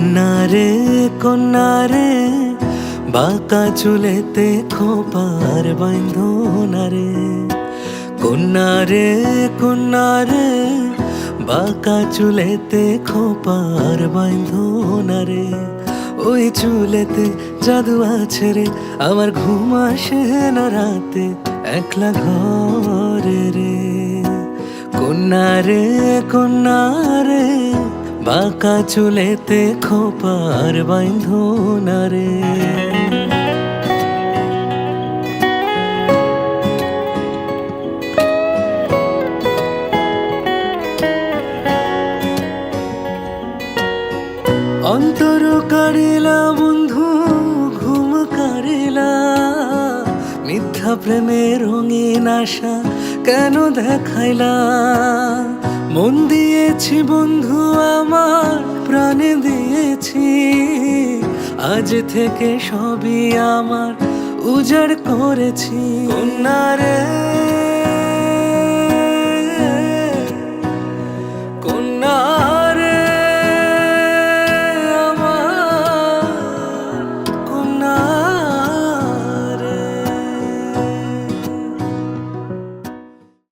রে কন্যা রে বাঁকা চুলেতে খোপার বাঁধনা রে কন্যা রে। কন্যা রে বাঁকা চুলেতে খোপার বাঁধনা রে। ওই চুলেতে জাদু আছে রে, আমার ঘুম আসে না রাতে একলা ঘরে রে। কন্যা রে কন্যা রে বাঁকা চুলেতে খোপার বাঁধনা রে। অন্তর কারিলা বন্ধু ঘুম কারিলা মিথ্যা প্রেমের রঙিন আশা কেন দেখাইলা? মন দিয়েছি বন্ধু আমার প্রাণে দিয়েছি। আজ থেকে সবই আমার উজাড় করেছি। কন্যারে কন্যা